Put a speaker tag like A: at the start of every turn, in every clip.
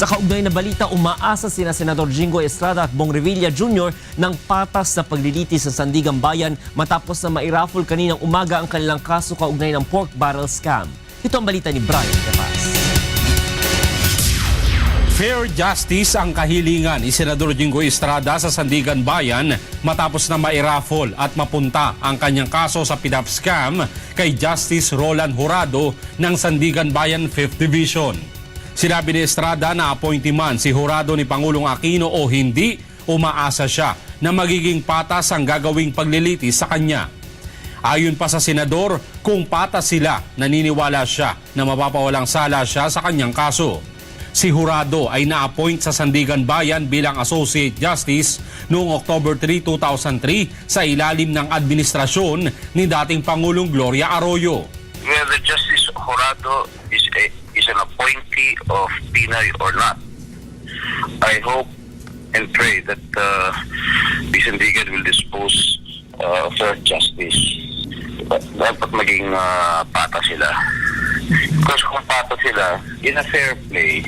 A: Sa kaugnay na balita, umaasa sina Senador Jingo Estrada at Bong Revilla Jr. ng patas na paglilitis sa Sandigan Bayan matapos na mairaffle kaninang umaga ang kanilang kaso kaugnay ng pork barrel scam. Ito ang balita ni Brian Capas.
B: Fair justice ang kahilingan ni Senador Jingo Estrada sa Sandigan Bayan matapos na mairaffle at mapunta ang kanyang kaso sa PDAP scam kay Justice Roland Jurado ng Sandigan Bayan 5th Division. Sinabi ni Estrada na appointee man si Jurado ni Pangulong Aquino o hindi, umaasa siya na magiging patas ang gagawing paglilitis sa kanya. Ayon pa sa senador, kung patas sila, naniniwala siya na mapapawalang sala siya sa kanyang kaso. Si Jurado ay na-appoint sa Sandigan Bayan bilang Associate Justice noong October 3, 2003 sa ilalim ng administrasyon ni dating Pangulong Gloria Arroyo.
C: whether Justice Horado is a, is an appointee of Pinay or not. I hope and pray that uh, the Sandigan will dispose uh, fair justice. Dapat maging uh, pata sila. Because kung pata sila, in a fair play,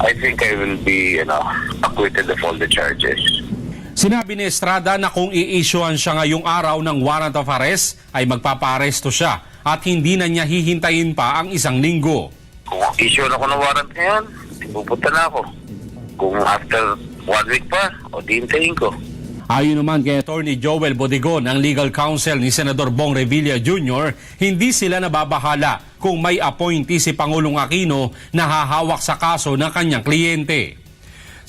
C: I think I will be you know, acquitted of all the charges.
B: Sinabi ni Estrada na kung i-issuean siya ngayong araw ng warrant of arrest ay magpapaaresto siya at hindi na niya hihintayin pa ang isang linggo.
C: Kung issue na ako ng warrant ngayon, pupunta na ako. Kung after one week pa, o di ko.
B: Ayon naman kay Attorney Joel Bodigon, ang legal counsel ni Senador Bong Revilla Jr., hindi sila nababahala kung may appointee si Pangulong Aquino na hahawak sa kaso ng kanyang kliyente.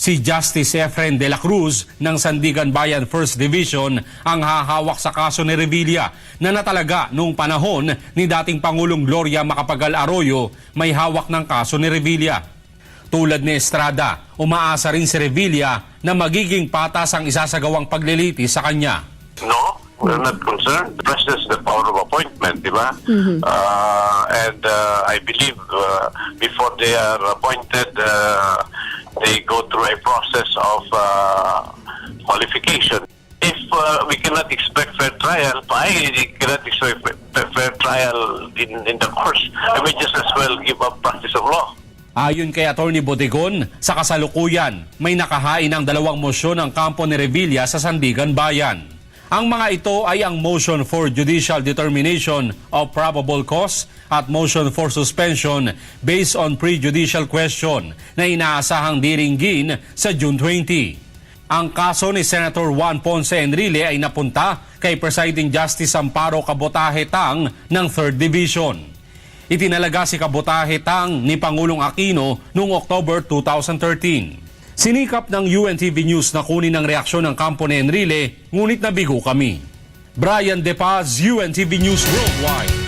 B: Si Justice Efren de la Cruz ng Sandigan Bayan 1st Division ang hahawak sa kaso ni Revilla na natalaga noong panahon ni dating Pangulong Gloria Macapagal Arroyo may hawak ng kaso ni Revilla. Tulad ni Estrada, umaasa rin si Revilla na magiging patas ang isasagawang paglilitis sa kanya.
D: No, we're not concerned. The president has the power of appointment, di ba? Uh, and uh, I believe uh, before they are appointed, uh, they go through a process of uh, qualification. If uh, we cannot expect fair trial, I cannot expect fair, trial in, in the course. I may just as well give up practice of law.
B: Ayon kay Attorney Bodegon, sa kasalukuyan, may nakahain ang dalawang mosyon ng kampo ni Revilla sa Sandigan Bayan. Ang mga ito ay ang motion for judicial determination of probable cause at motion for suspension based on prejudicial question na inaasahang diringgin sa June 20. Ang kaso ni Senator Juan Ponce Enrile ay napunta kay Presiding Justice Amparo Cabotaje Tang ng 3rd Division. Itinalaga si Kabotahe Tang ni Pangulong Aquino noong October 2013. Sinikap ng UNTV News na kunin ang reaksyon ng kampo ni Enrile, ngunit nabigo kami. Brian De Paz, UNTV News Worldwide.